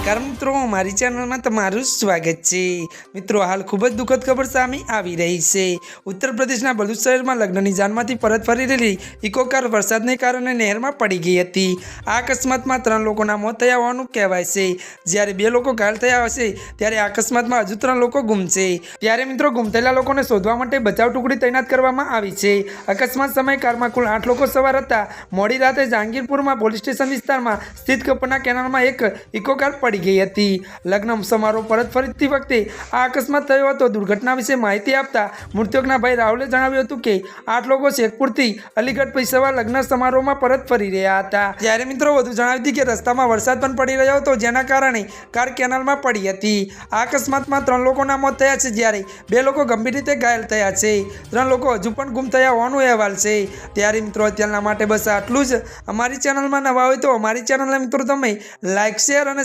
નમસ્કાર મિત્રો, મારી ચેનલમાં તમારું સ્વાગત છે. મિત્રો, હાલ ખૂબ જ દુઃખદ ખબર સામે આવી રહી છે. ઉત્તર પ્રદેશના બલુચ શહેરમાં લગ્નની જાનમાંથી પરત ફરી રહેલી ઇકોકાર વરસાદને કારણે નહેરમાં પડી ગઈ હતી. આ અકસ્માતમાં ત્રણ લોકોના મોત થયા હોવાનું કહેવાય છે. જ્યારે બે લોકો ઘાયલ થયા હશે, ત્યારે આ અકસ્માતમાં હજુ ત્રણ લોકો ગુમ છે ત્યારે મિત્રો ગુમ થયેલા લોકોને શોધવા માટે બચાવ ટુકડી તૈનાત કરવામાં આવી છે. અકસ્માત સમયે કારમાં કુલ આઠ લોકો સવાર હતા. મોડી રાતે જહાંગીરપુરમાં પોલીસ સ્ટેશન વિસ્તારમાં સ્થિત કપરના કેનાલમાં એક ઇકો કાર પડી ગઈ હતી. લગ્ન સમારોહ પરત ફરીતી વખતે આ અકસ્માત થયો હતો. દુર્ઘટના વિશે માહિતી આપતા મૃતકના ભાઈ રાહુલે જણાવ્યું હતું કે, આઠ લોકો શેખપુરથી અલીગઢ પૈસાવા લગ્ન સમારોહમાં પરત ફરી રહ્યા હતા. જ્યારે મિત્રો વધુ જણાવ્યું હતું કે, રસ્તામાં વરસાદ પણ પડી રહ્યો હતો, જેના કારણે કાર કેનાલમાં પડી હતી. આ અકસ્માતમાં ત્રણ લોકોના મોત થયા છે, જ્યારે બે લોકો ગંભીર રીતે ઘાયલ થયા છે. ત્રણ લોકો હજુ પણ ગુમ થયા હોવાનું અહેવાલ છે. ત્યારે મિત્રો, અત્યારના માટે બસ આટલું જ. અમારી ચેનલમાં નવા હોય તો અમારી ચેનલને મિત્રો, તમે લાઇક શેર અને